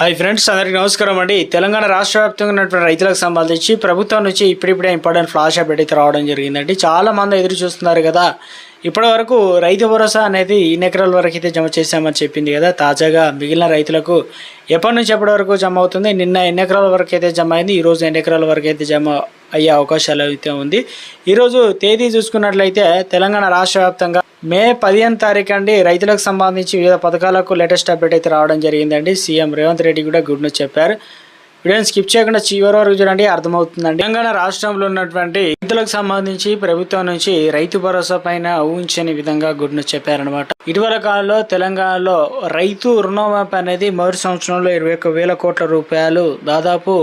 Hi friends అందరికీ నమస్కారం అండి. తెలంగాణ రాష్ట్ర వ్యాప్తంగా ఉన్నటువంటి రైతులకు సంబంధించి ప్రభుత్వం నుంచి ఇప్పుడిప్పుడే ఇంపార్టెంట్ ఫ్లాష్ అప్డేట్ అయితే రావడం జరిగిందండి. చాలా మంది ఎదురు చూస్తున్నారు కదా. ఇప్పటి వరకు రైతు భరోసా అనేది ఇన్ని ఎకరాల వరకు అయితే జమ చేశామని చెప్పింది కదా. తాజాగా మిగిలిన రైతులకు ఎప్పటి నుంచి ఎప్పటి వరకు జమ అవుతుంది? నిన్న ఎన్ని ఎకరాల వరకు అయితే జమ అయింది? ఈరోజు ఎన్ని ఎకరాల వరకు అయితే జమ అయ్యే అవకాశాలు అయితే ఉంది? ఈరోజు తేదీ చూసుకున్నట్లయితే తెలంగాణ రాష్ట్ర వ్యాప్తంగా మే పదిహేను తారీఖు అండి రైతులకు సంబంధించి వివిధ పథకాలకు లేటెస్ట్ అప్డేట్ అయితే రావడం జరిగిందండి. సీఎం రేవంత్ రెడ్డి కూడా గుడ్ న్యూస్ చెప్పారు. వీడియోని స్కిప్ చేయకుండా చివరి వరకు చూడండి అర్థమవుతుందండి. తెలంగాణ రాష్ట్రంలో ఉన్నటువంటి రైతులకు సంబంధించి ప్రభుత్వం నుంచి రైతు భరోసా పైన ఊహించని విధంగా గుడ్ న్యూస్ చెప్పారనమాట ఇటీవల కాలంలో తెలంగాణలో రైతు రుణమాఫీ అనేది మొదటి సంవత్సరంలో ఇరవై వేల కోట్ల రూపాయలు దాదాపు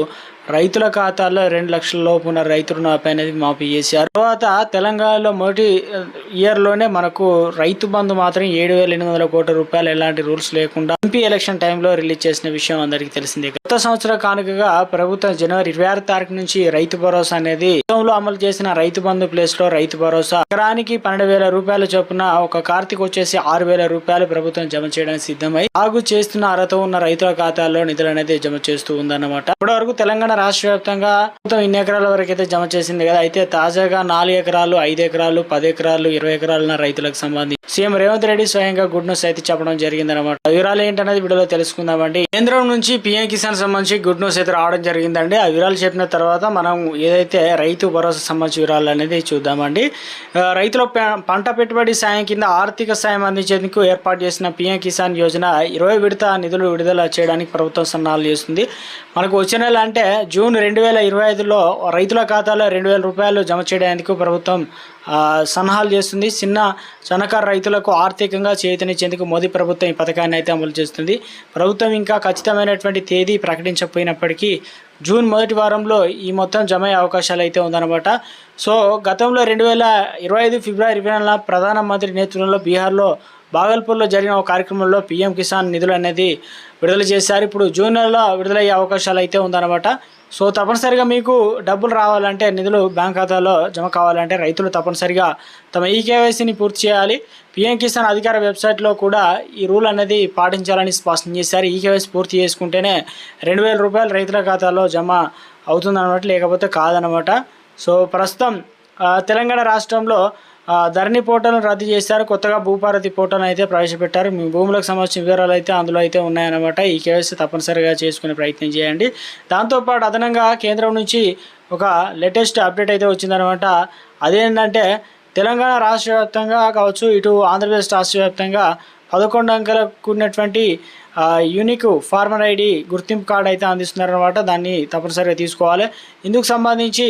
రైతుల ఖాతాల్లో రెండు లక్షల లోపు ఉన్న రైతు రుణాపై అనేది మాఫీ చేశారు. తర్వాత తెలంగాణలో మొదటి uh, ఇయర్లోనే మనకు రైతు బంధు మాత్రం ఏడు వేల ఎనిమిది వందల కోట్ల రూపాయలు ఎలాంటి రూల్స్ లేకుండా ఎంపీ ఎలక్షన్ టైంలో రిలీజ్ చేసిన విషయం అందరికీ తెలిసిందే. కొత్త సంవత్సర కానుకగా ప్రభుత్వం జనవరి ఇరవై ఆరు తారీఖు నుంచి రైతు భరోసా అనేది గతంలో అమలు చేసిన రైతు బంధు ప్లేస్లో రైతు భరోసా. ఎకరానికి పన్నెండు వేల రూపాయల చొప్పున ఒక కార్తీక్ వచ్చేసి ఆరు వేల రూపాయలు ప్రభుత్వం జమ చేయడానికి సిద్ధమై సాగు చేస్తున్న అర్హత ఉన్న రైతుల ఖాతాల్లో నిధులు అనేది జమ చేస్తూ ఉందన్నమాట. ఇప్పటి వరకు తెలంగాణ రాష్ట్ర వ్యాప్తంగా మొత్తం ఇన్ని ఎకరాల వరకు అయితే జమ చేసింది కదా. అయితే తాజాగా నాలుగు ఎకరాలు ఐదు ఎకరాలు పది ఎకరాలు ఇరవై ఎకరాలున్న రైతులకు సంబంధించి సీఎం రేవంత్ రెడ్డి స్వయంగా గుడ్ న్యూస్ అయితే చెప్పడం జరిగిందన్నమాట. ఆ వివరాలు ఏంటనేది వీడియోలో తెలుసుకుందామండి. కేంద్రం నుంచి పిఎం కిసాన్ సంబంధించి గుడ్ న్యూస్ అయితే రావడం జరిగిందండి. ఆ వివరాలు చెప్పిన తర్వాత మనం ఏదైతే రైతు భరోసా సంబంధించి వివరాలు అనేది చూద్దామండి. రైతుల పంట పెట్టుబడి సాయం కింద ఆర్థిక సాయం అందించేందుకు ఏర్పాటు చేసిన పిఎం కిసాన్ యోజన ఇరవై విడత నిధులు విడుదల చేయడానికి ప్రభుత్వం సన్నాహాలు చేస్తుంది. మనకు వచ్చే నెల అంటే జూన్ రెండు వేల ఇరవై ఐదులో రైతుల ఖాతాలో రెండు వేల రూపాయలు జమ చేయడానికి ప్రభుత్వం సన్నాహాలు చేస్తుంది. చిన్న సన్నకారు రైతులకు ఆర్థికంగా చేతనిచ్చేందుకు మోదీ ప్రభుత్వం ఈ పథకాన్ని అయితే అమలు చేస్తుంది. ప్రభుత్వం ఇంకా ఖచ్చితమైనటువంటి తేదీ ప్రకటించకపోయినప్పటికీ జూన్ మొదటి వారంలో ఈ మొత్తం జమ అయ్యే అవకాశాలు అయితే ఉందన్నమాట. సో గతంలో రెండు వేల ఇరవై ఐదు ఫిబ్రవరి ఇరవై నెలన ప్రధానమంత్రి నేతృత్వంలో బీహార్లో బాగల్పూర్లో జరిగిన ఒక కార్యక్రమంలో పీఎం కిసాన్ నిధులు అనేది విడుదల చేశారు. ఇప్పుడు జూన్ నెలలో విడుదలయ్యే అవకాశాలు అయితే ఉందన్నమాట. సో తప్పనిసరిగా మీకు డబ్బులు రావాలంటే నిధులు బ్యాంక్ ఖాతాలో జమ కావాలంటే రైతులు తప్పనిసరిగా తమ ఈ కేవైసీని పూర్తి చేయాలి. పిఎం కిసాన్ అధికార వెబ్సైట్లో కూడా ఈ రూల్ అనేది పాటించాలని స్పష్టం చేశారు. ఈ కేవైసీ పూర్తి చేసుకుంటేనే రెండు వేల రూపాయలు రైతుల ఖాతాలో జమ అవుతుందన్నమాట లేకపోతే కాదనమాట సో ప్రస్తుతం తెలంగాణ రాష్ట్రంలో ధరణి పోర్టల్ను రద్దు చేశారు. కొత్తగా భూపారతి పోర్టల్ అయితే ప్రవేశపెట్టారు. మీ భూములకు సంబంధించిన వివరాలు అయితే అందులో అయితే ఉన్నాయన్నమాట. ఈ కేవైసీ తప్పనిసరిగా చేసుకునే ప్రయత్నం చేయండి. దాంతోపాటు అదనంగా కేంద్రం నుంచి ఒక లేటెస్ట్ అప్డేట్ అయితే వచ్చిందనమాట అదేంటంటే తెలంగాణ రాష్ట్ర వ్యాప్తంగా కావచ్చు ఇటు ఆంధ్రప్రదేశ్ రాష్ట్ర వ్యాప్తంగా పదకొండు అంకెల కూడినటువంటి యూనిక్ ఫార్మర్ ఐడి గుర్తింపు కార్డు అయితే అందిస్తున్నారనమాట దాన్ని తప్పనిసరిగా తీసుకోవాలి. ఇందుకు సంబంధించి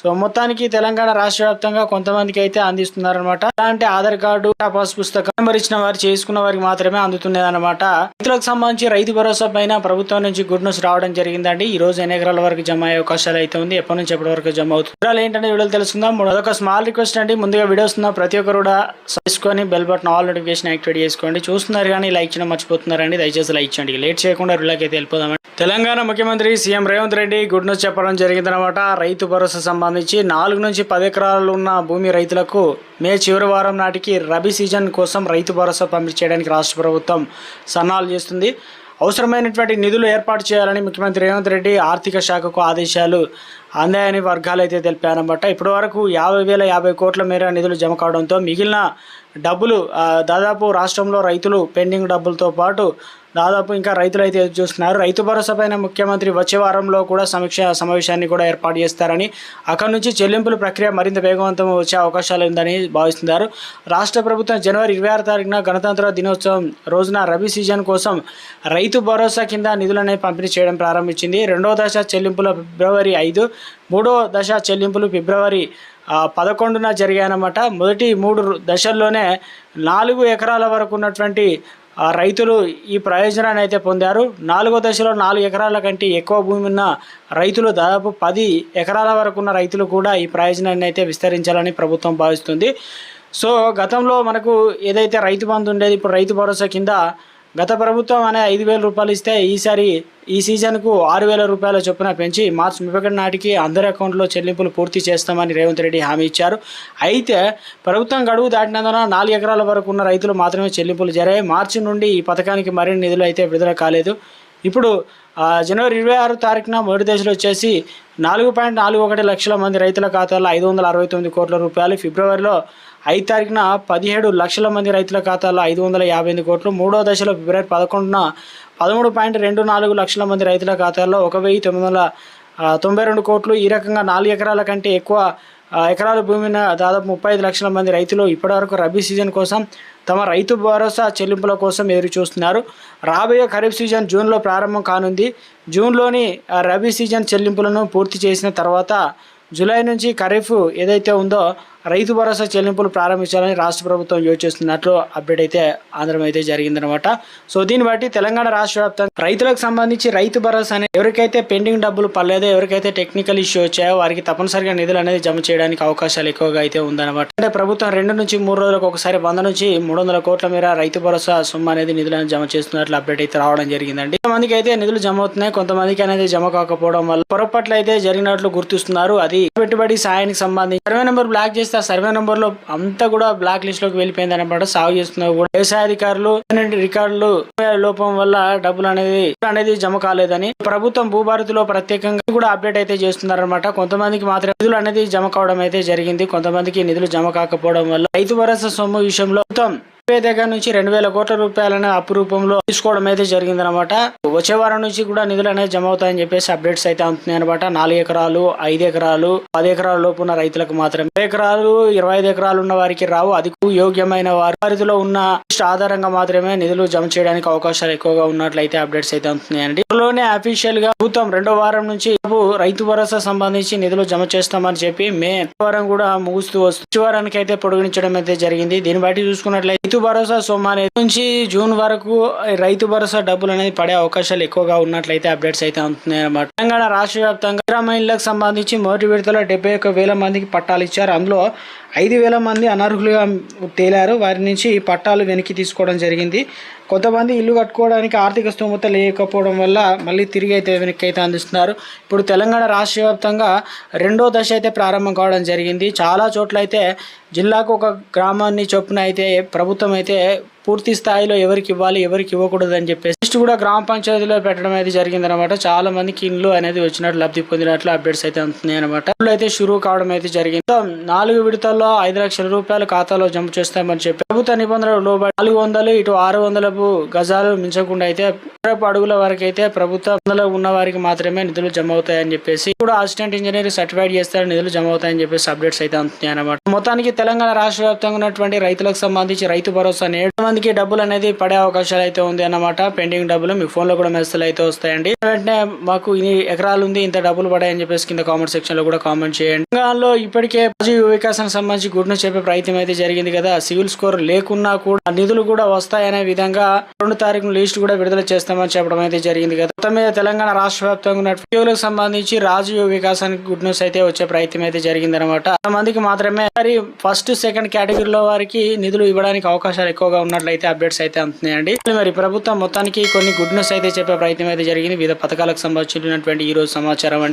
సో మొత్తానికి తెలంగాణ రాష్ట్ర వ్యాప్తంగా కొంతమందికి అయితే అందిస్తున్నారనమాట అంటే ఆధార్ కార్డు పాస్ పుస్తకం నెంబర్ ఇచ్చిన వారు చేసుకున్న వారికి మాత్రమే అందుతున్నది అనమాట రైతులకు సంబంధించి రైతు భరోసా పైన ప్రభుత్వం నుంచి గుడ్ న్యూస్ రావడం జరిగిందండి. ఈ రోజు ఎన్ని ఎకరాల వరకు జమ అయ్యే అవకాశాలు అయితే ఉంది? ఎప్పటి నుంచి ఎప్పటి వరకు జమ అవుతుంది? వివరాలు ఏంటంటే వీడియోలు తెలుసుకుందాం. అదొక స్మాల్ రిక్వెస్ట్ అండి. ముందుగా వీడియోస్ ఉన్న ప్రతి ఒక్కరు కూడా చేసుకొని bell button all notification activate చేసుకోండి. చూస్తున్నారు కానీ లైక్ చేయడం మర్చిపోతున్నారండి. దయచేసి లైక్ చేయండి. లేట్ చేయకుండా వీళ్ళకి అయితే వెళ్ళిపోదామండి. తెలంగాణ ముఖ్యమంత్రి CM Revanth Reddy good news చెప్పడం జరిగిందనమాట రైతు భరోసా సంబంధించి నాలుగు నుంచి పది ఎకరాలు ఉన్న భూమి రైతులకు మే చివరి వారం నాటికి రబీ సీజన్ కోసం రైతు భరోసా పంపిణీ చేయడానికి రాష్ట్ర ప్రభుత్వం సన్నాహాలు చేస్తుంది. అవసరమైనటువంటి నిధులు ఏర్పాటు చేయాలని ముఖ్యమంత్రి రేవంత్ రెడ్డి ఆర్థిక శాఖకు ఆదేశాలు అందాయని వర్గాలు అయితే తెలిపారనమాట ఇప్పటి వరకు యాభై వేల యాభై కోట్ల మేర నిధులు జమ కావడంతో మిగిలిన డబ్బులు దాదాపు రాష్ట్రంలో రైతులు పెండింగ్ డబ్బులతో పాటు దాదాపు ఇంకా రైతులు అయితే చూస్తున్నారు. రైతు భరోసా పైన ముఖ్యమంత్రి వచ్చే వారంలో కూడా సమీక్ష సమావేశాన్ని కూడా ఏర్పాటు చేస్తారని అక్కడి నుంచి చెల్లింపుల ప్రక్రియ మరింత వేగవంతం వచ్చే అవకాశాలు ఉందని భావిస్తున్నారు. రాష్ట్ర ప్రభుత్వం జనవరి ఇరవై ఆరు తారీఖున గణతంత్ర దినోత్సవం రోజున రబీ సీజన్ కోసం రైతు భరోసా కింద నిధులను పంపిణీ చేయడం ప్రారంభించింది. రెండో దశ చెల్లింపులు ఫిబ్రవరి ఐదు మూడో దశ చెల్లింపులు ఫిబ్రవరి పదకొండున జరిగాయన్నమాట. మొదటి మూడు దశల్లోనే నాలుగు ఎకరాల వరకు ఉన్నటువంటి రైతులు ఈ ప్రయోజనాన్ని అయితే పొందారు. నాలుగో దశలో నాలుగు ఎకరాల కంటే ఎక్కువ భూమి ఉన్న రైతులు దాదాపు పది ఎకరాల వరకు ఉన్న రైతులు కూడా ఈ ప్రయోజనాన్ని అయితే విస్తరించాలని ప్రభుత్వం భావిస్తుంది. సో గతంలో మనకు ఏదైతే రైతు బంధు ఉండేది ఇప్పుడు రైతు భరోసా కింద గత ప్రభుత్వం అనే ఐదు వేల రూపాయలు ఇస్తే ఈసారి ఈ సీజన్కు ఆరు వేల రూపాయల చొప్పున పెంచి మార్చి ముప్పై నాటికి అందరి అకౌంట్లో చెల్లింపులు పూర్తి చేస్తామని రేవంత్ రెడ్డి హామీ ఇచ్చారు. అయితే ప్రభుత్వం గడువు దాటినందున నాలుగు ఎకరాల వరకు ఉన్న రైతులు మాత్రమే చెల్లింపులు జరిగాయి. మార్చి నుండి ఈ పథకానికి మరిన్ని నిధులు అయితే విడుదల కాలేదు. ఇప్పుడు జనవరి ఇరవై ఆరు తారీఖున మొదటి దశలో వచ్చేసి నాలుగు పాయింట్ నాలుగు ఒకటి లక్షల మంది రైతుల ఖాతాలో ఐదు వందల అరవై తొమ్మిది కోట్ల రూపాయలు. ఫిబ్రవరిలో ఐదు తారీఖున పదిహేడు లక్షల మంది రైతుల ఖాతాలో ఐదు వందల యాభై ఎనిమిది కోట్లు మూడో దశలో ఫిబ్రవరి పదకొండున పదమూడు పాయింట్ రెండు నాలుగు లక్షల మంది రైతుల ఖాతాల్లో ఒక వెయ్యి తొమ్మిది వందల తొంభై రెండు కోట్లు ఈ రకంగా నాలుగు ఎకరాల కంటే ఎక్కువ ఎకరాల భూమిన దాదాపు ముప్పై ఐదు లక్షల మంది రైతులు ఇప్పటివరకు రబీ సీజన్ కోసం తమ రైతు భరోసా చెల్లింపుల కోసం ఎదురు చూస్తున్నారు. రాబోయే ఖరీఫ్ సీజన్ జూన్లో ప్రారంభం కానుంది. జూన్లోని రబీ సీజన్ చెల్లింపులను పూర్తి చేసిన తర్వాత జూలై నుంచి ఖరీఫ్ ఏదైతే ఉందో రైతు భరోసా చెల్లింపులు ప్రారంభించాలని రాష్ట్ర ప్రభుత్వం యోచిస్తున్నట్లు అప్డేట్ అయితే ఆంధ్రం అయితే జరిగిందనమాట సో దీన్ని బట్టి తెలంగాణ రాష్ట్ర వ్యాప్తంగా రైతులకు సంబంధించి రైతు భరోసా అనేది ఎవరికైతే పెండింగ్ డబ్బులు పడలేదో ఎవరికైతే టెక్నికల్ ఇష్యూ వచ్చాయో వారికి తప్పనిసరిగా నిధులు అనేది జమ చేయడానికి అవకాశాలు ఎక్కువగా అయితే ఉందన్నమాట. అంటే ప్రభుత్వం రెండు నుంచి మూడు రోజులకు ఒకసారి వంద నుంచి మూడు వందల కోట్ల మేర రైతు భరోసా సొమ్ము అనేది నిధులను జమ చేస్తున్నట్లు అప్డేట్ అయితే రావడం జరిగిందండి. కొంతమందికి అయితే నిధులు జమ అవుతున్నాయి కొంతమందికి అనేది జమ కాకపోవడం వల్ల పొరపాట్లు అయితే జరిగినట్లు గుర్తిస్తున్నారు. అది పెట్టుబడి సాయానికి సంబంధించి సర్వే నెంబర్ బ్లాక్ చేస్తే ఆ సర్వే నెంబర్లో అంతా కూడా బ్లాక్ లిస్ట్లోకి వెళ్ళిపోయింది అనమాట సాగు చేస్తున్నారు కూడా వ్యవసాయ అధికారులు రికార్డులు లోపం వల్ల డబ్బులు అనేది అనేది జమ కాలేదని ప్రభుత్వం భూభారతిలో ప్రత్యేకంగా కూడా అప్డేట్ అయితే చేస్తున్నారన్నమాట. కొంతమందికి మాత్రం నిధులు అనేది జమ కావడం అయితే జరిగింది. కొంతమందికి నిధులు జమ కాకపోవడం వల్ల రైతు భరోసా సొమ్ము విషయంలో ప్రభుత్వం ఇరవై దగ్గర నుంచి రెండు వేల కోట్ల రూపాయలను అప్పు రూపంలో తీసుకోవడం అయితే జరిగిందనమాట. వచ్చే వారం నుంచి కూడా నిధులు అనేది జమ అవుతాయని చెప్పేసి అప్డేట్స్ అయితే అవుతున్నాయి అనమాట. నాలుగు ఎకరాలు ఐదు ఎకరాలు పది ఎకరాల లోపు ఉన్న రైతులకు మాత్రమే. ఎకరాలు ఇరవై ఐదు ఎకరాలు ఉన్న వారికి రావు. అది యోగ్యమైన వారు. పరిధిలో ఉన్న ఆధారంగా మాత్రమే నిధులు జమ చేయడానికి అవకాశాలు ఎక్కువగా ఉన్నట్లయితే అప్డేట్స్ అయితే అవుతున్నాయండి త్వరలోనే అఫీషియల్గా ప్రభుత్వం రెండో వారం నుంచి రైతు భరోసా సంబంధించి నిధులు జమ చేస్తామని చెప్పి మే వారం కూడా ముగుస్తూ వస్తుంది వారానికి అయితే పొడిగించడం అయితే జరిగింది. దీన్ని బట్టి చూసుకున్నట్లయితే రైతు భరోసా సొమ్ము నుంచి జూన్ వరకు రైతు భరోసా డబ్బులు అనేది పడే అవకాశాలు ఎక్కువగా ఉన్నట్లయితే అప్డేట్స్ అయితే అవుతున్నాయి అన్నమాట. తెలంగాణ రాష్ట్ర వ్యాప్తంగా గ్రామీణులకు సంబంధించి మొదటి విడతలో డెబ్బై ఒక్క వేల మందికి పట్టాలు ఇచ్చారు. అందులో ఐదు వేల మంది అనర్హులుగా తేలారు. వారి నుంచి పట్టాలు వెనక్కి తీసుకోవడం జరిగింది. కొంతమంది ఇల్లు కట్టుకోవడానికి ఆర్థిక స్తోమత లేకపోవడం వల్ల మళ్ళీ తిరిగి అయితే వెనక్కి అయితే అందిస్తున్నారు. ఇప్పుడు తెలంగాణ రాష్ట్ర వ్యాప్తంగా రెండో దశ అయితే ప్రారంభం కావడం జరిగింది. చాలా చోట్ల అయితే జిల్లాకు ఒక గ్రామాన్ని చొప్పున అయితే ప్రభుత్వం అయితే పూర్తి స్థాయిలో ఎవరికి ఇవ్వాలి ఎవరికి ఇవ్వకూడదు అని చెప్పేసి లిస్ట్ కూడా గ్రామ పంచాయతీలో పెట్టడం అయితే జరిగిందనమాట చాలా మందికి ఇండ్లు అనేది వచ్చినట్లు లబ్ధి పొందినట్లు అప్డేట్స్ అయితే అందుతున్నాయి అనమాట ఇండ్లు అయితే షురూ కావడం అయితే జరిగింది. నాలుగు విడతల్లో ఐదు లక్షల రూపాయలు ఖాతాలో జమ చేస్తామని చెప్పి ప్రభుత్వ నిబంధనలు లోబడి నాలుగు వందలు ఇటు ఆరు వందలకు గజాలు మించకుండా అయితే అడుగుల వరకు అయితే ప్రభుత్వంలో ఉన్న వారికి మాత్రమే నిధులు జమ అవుతాయని చెప్పేసి కూడా అసిస్టెంట్ ఇంజనీర్ సర్టిఫైడ్ చేస్తారు నిధులు జమ అవుతాయని చెప్పేసి అప్డేట్స్ అయితే అందుతున్నాయి అనమాట మొత్తానికి తెలంగాణ రాష్ట్ర వ్యాప్తంగా ఉన్నటువంటి రైతులకు సంబంధించి రైతు భరోసా ఏడు మందికి డబ్బులు అనేది పడే అవకాశాలు అయితే ఉంది అన్నమాట. పెండింగ్ డబ్బులు మీ ఫోన్లో కూడా మెసేజ్ అయితే వస్తాయండి. వెంటనే మాకు ఇన్ని ఎకరాలు ఉంది ఇంత డబ్బులు పడాయని చెప్పేసి కింద కామెంట్ సెక్షన్లో కూడా కామెంట్ చేయండి. తెలంగాణలో ఇప్పటికే రాజీవ్ వికాసానికి సంబంధించి గుడ్ న్యూస్ చెప్పే ప్రయత్నం అయితే జరిగింది కదా. సివిల్ స్కోర్ లేకున్నా కూడా నిధులు కూడా వస్తాయనే విధంగా రెండు తారీఖున లిస్ట్ కూడా విడుదల చేస్తామని చెప్పడం అయితే జరిగింది కదా. మొత్తం మీద తెలంగాణ రాష్ట్ర వ్యాప్తంగా ఉన్న ఉద్యోగులకు సంబంధించి రాజీవ్ వికాసానికి గుడ్ న్యూస్ అయితే వచ్చే ప్రయత్నం అయితే జరిగింది అనమాట మందికి మాత్రమే మరి ఫస్ట్ సెకండ్ కేటగిరీలో వారికి నిధులు ఇవ్వడానికి అవకాశాలు ఎక్కువగా ఉన్నట్లయితే అప్డేట్స్ అయితే అందుతున్నాయండి. మరి ప్రభుత్వం మొత్తానికి కొన్ని గుడ్ న్యూస్ అయితే చెప్పే ప్రయత్నం అయితే జరిగింది. వివిధ పథకాలకు సంబంధించినటువంటి ఈ రోజు సమాచారం అండి.